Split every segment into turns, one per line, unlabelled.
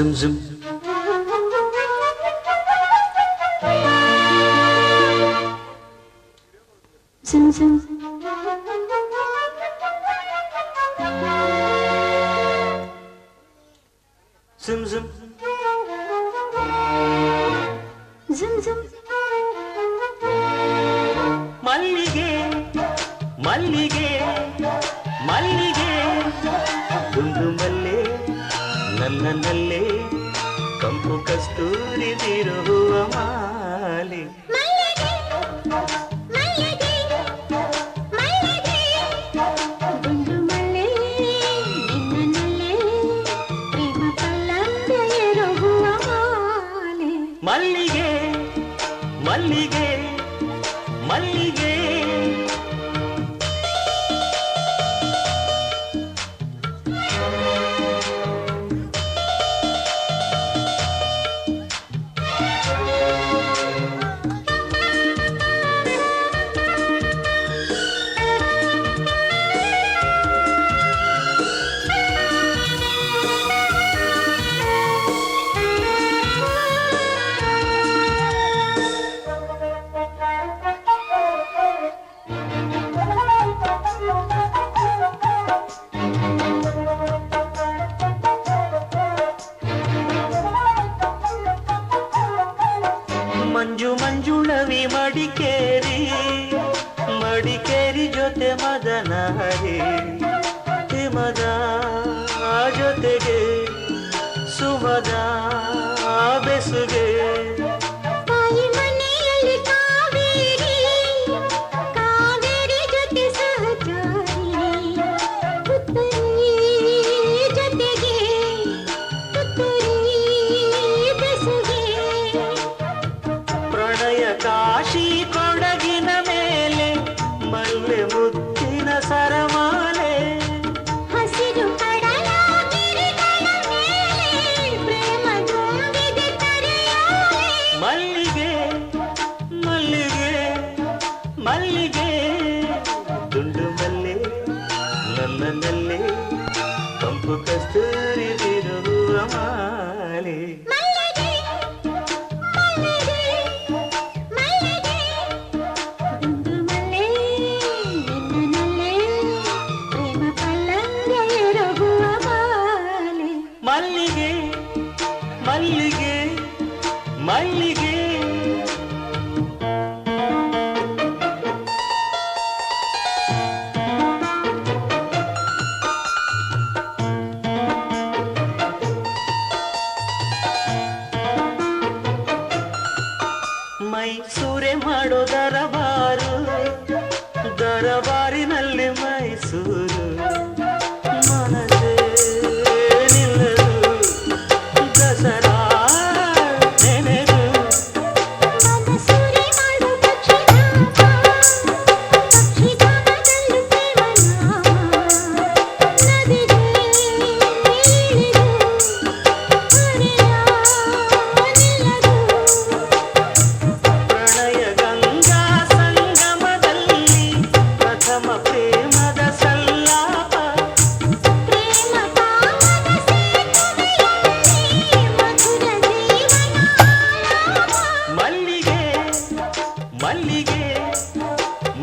zım zım.
Zım zım.
Zım zım.
Zım zım.
மல்லிகே மல்லிகே மல்லிகே குங்குமல் ನನ್ನ ನಲ್ಲೇ ಕಂಪು ಕಸ್ತೂರಿ ತಿರುಗುವ ಮಾಲೆ ಮಲ್ಲಿಗೆ ಮಲ್ಲಿಗೆ ಮದನ ಹರೇ మల్లెదిరు మాలి మల్లిగే మల్లిగే మల్లిగే. thank you ಮೈ ಸೂರೆ ಮಾಡೋದ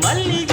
valido.